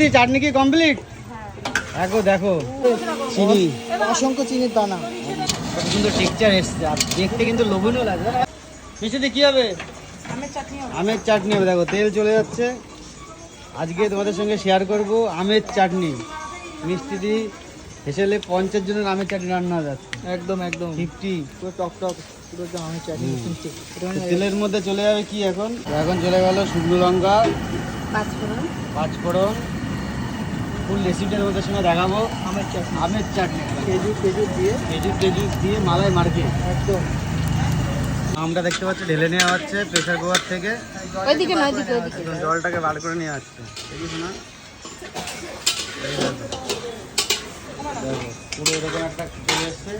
দি চাটনি কি কমপ্লিট দেখো দেখো। চিনি অসংখ্য চিনির দানা। কত সুন্দর টেক্সচার এসছে আর দেখতে কিন্তু লোভনীয় লাগছে মিষ্টি কি হবে? আমের চাটনি হবে। দেখো তেল চলে যাচ্ছে। আজকে তোমাদের সঙ্গে শেয়ার করব আমের চাটনি। মিষ্টি দি হেসেলে পঞ্চাশ জনের আমের চাটনি রান্না হয়ে যাচ্ছে। একদম একদম। ফিফটি। পুরো টক টক পুরো আমের চাটনি তেলের মধ্যে চলে যাবে কি এখন? এখন চলে গেল শুকনো লঙ্কা পাঁচফোড়ন। পাঁচফোড়ন ফুল রেসিপিটার মধ্যে সঙ্গে দেখাবো। আমের চাটনি। আমের চাটনি। খেজুর খেজুর দিয়ে। খেজুর টেজুর দিয়ে মালাই মার্কেট। একদম। আমটা দেখতে পাচ্ছি ঢেলে নেওয়া হচ্ছে প্রেসার কুকার থেকে। ওইদিকে নয় দিকে ওইদিকে। জলটাকে বার করে নিয়ে আসছে। দেখি শোনা। পুরো এরকম একটা চলে এসছে।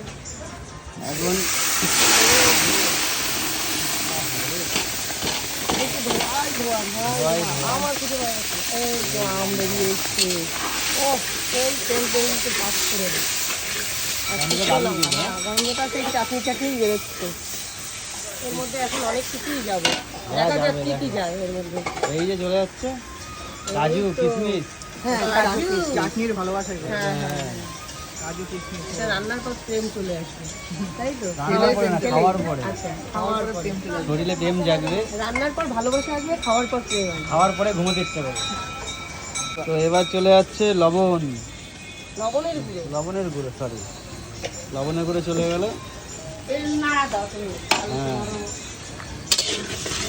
এখন। আমার কিছু এই যে আম বেরিয়ে এসছে ও তেল তেল তেল তো পাস করে গন্ধটা হ্যাঁ? গন্ধটা সেই চাটনি চাটনি বেরোচ্ছে এর মধ্যে এখন অনেক কিছুই যাবে হ্যাঁ, দেখা যাক কি কি যায় এর মধ্যে এই যে চলে যাচ্ছে কাজু কিশমিশ হ্যাঁ কাজু। চাটনির ভালোবাসা হ্যাঁ হ্যাঁ হ্যাঁ। এটা রান্নার পর প্রেম চলে আসবে। তাই তো? রান্নার পরে না, খাওয়ার পরে। আচ্ছা খাওয়ার পর প্রেম চলে আসবে। শরীরে প্রেম জাগবে। রান্নার পর ভালোবাসা আসবে খাওয়ার পর প্রেম আসবে। খাওয়ার পরে ঘুমোতে ইচ্ছে করবে তো এবার চলে যাচ্ছে লবণ। লবণের গুঁড়ো। লবণের গুঁড়ো সরি লবণের গুঁড়ো চলে গেল। হ্যাঁ।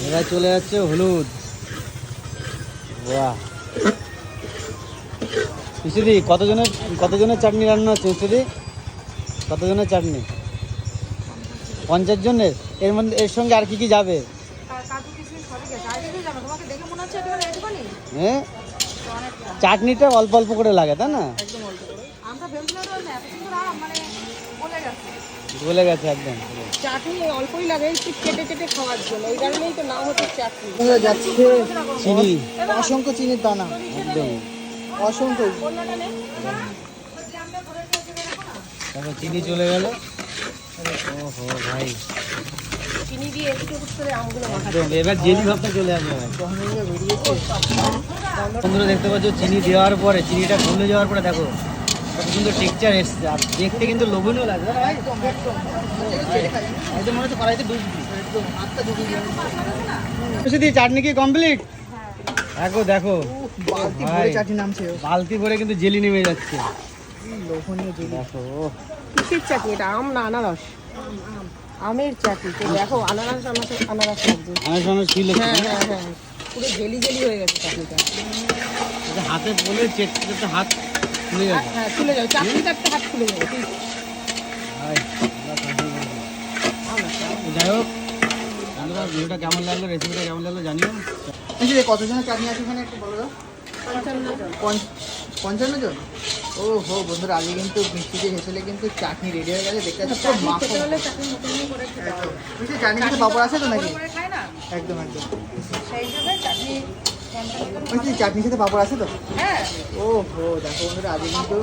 এবার চলে যাচ্ছে হলুদ। বাহ। মিষ্টিদি কতজনের কতজনের চাটনি রান্না হচ্ছে মিষ্টিদি কতজনের চাটনি? পঞ্চাশ জনের এর মধ্যে এর সঙ্গে আর কি কি যাবে? হ্যাঁ চাটনিটা অল্প অল্প করে লাগে তাই না? না, মানে বলে গেছে। গলে গেছে একদম। চাটনি অল্পই লাগে একটু চেটে চেটে খাওয়ার জন্য। ওই কারণেই তো নাম হচ্ছে চাটনি। যাচ্ছে? চিনি অসংখ্য চিনির দানা। একদম। অসংখ্য। তারপর চিনি চলে গেল। ওহো ভাই। চিনি দিয়ে একটু একটু করে আমগুলো মাখা এবার জেলি ভাবটা চলে আসবে বন্ধুরা দেখতে পাচ্ছ চিনি দেওয়ার পরে চিনিটা গলে যাওয়ার পরে দেখো কত সুন্দর টেক্সচার এসছে। আর দেখতে কিন্তু লোভনীয় লাগবে না একদম একদম একদম মনে হচ্ছে কড়াইতে ডুববি একদম হাতটা ঢুকিয়ে দিলাম। চাটনি কি কমপ্লিট দেখো দেখো। বালতি। ভরে চাটনি নামছে বালতি ভরে কিন্তু জেলি নেমে যাচ্ছে। কি লোভনীয় জিনিস দেখো কিসের চাটনি এটা? আম না আনারস? আমের চাটনি তো দেখো আনারস আনারস আনারস লাগছে আমার সঙ্গে ছিল হ্যাঁ হ্যাঁ হ্যাঁ। পুরো জেলি জেলি হয়ে গেছে চাটনিটা হাতে বলে চেক করতে হাত খুলে যাবে। হ্যাঁ খুলে যাবে। চাটনি কাটতে হাত খুলে যাবে ঠিক ভাই, আমরা কাজে করব। আম যাই হোক। ভিডিওটা কেমন লাগল রেসিপিটা কেমন লাগল জানিও। কতজনের চাটনি আছে এখানে একটু বলো পঞ্চান্ন জন? ও হো বন্ধুরা আগে কিন্তু মিষ্টিতে হেসেলে কিন্তু চাটনি রেডি হয়ে গেছে দেখতে পাচ্ছি পুরো মাখন। চাটনি সাথে পাপড় আছে তো নাকি? করে খায় না? একদম একদম। সেই হিসাবে চাটনি মিষ্টি চাটনির সাথে পাপড় আছে তো? হ্যাঁ। ও হো দেখো বন্ধুরা আগে কিন্তু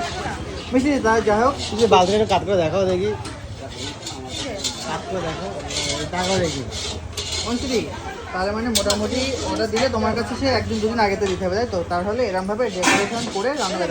মিষ্টি যাই হোক যে বালতিটা একটু কাট করে দেখাও দেখি। কাট করে দেখো দেখাও দেখি। অঞ্চলি তাহলে মানে মোটামুটি অর্ডার দিলে তোমার কাছে সে একদিন দুদিন আগেতে দিতে হবে, তাই তো? তাহলে এরমভাবে ডেকোরেশন করে রান্না